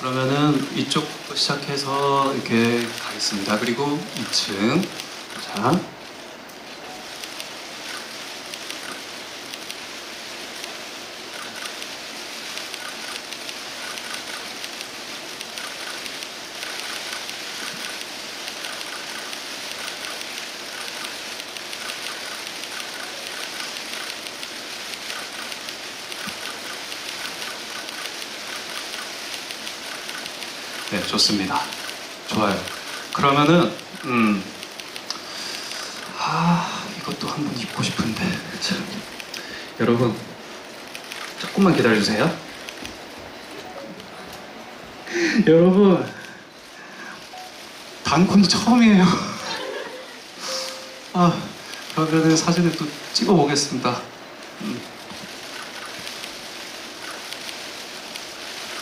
그러면은 이쪽부터 시작해서 이렇게 가겠습니다. 그리고 2층. 자. 네, 좋습니다. 좋아요. 그러면은 음. 아, 이것도 한 번 입고 싶은데. 자, 여러분 조금만 기다려 주세요. 여러분 단콘도 처음이에요. 아, 그러면은 사진을 또 찍어 보겠습니다. 음.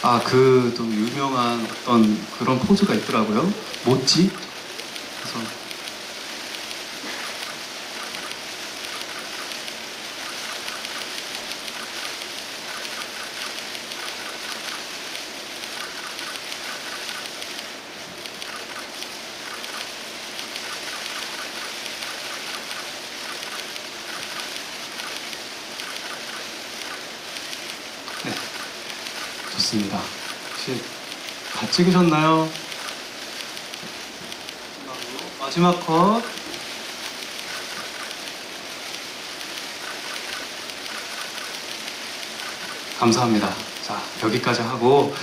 아, 그 또 유명한 어떤 그런 포즈가 있더라고요. 모찌? 좋습니다. 혹시 다 찍으셨나요? 마지막 컷. 감사합니다. 자, 여기까지 하고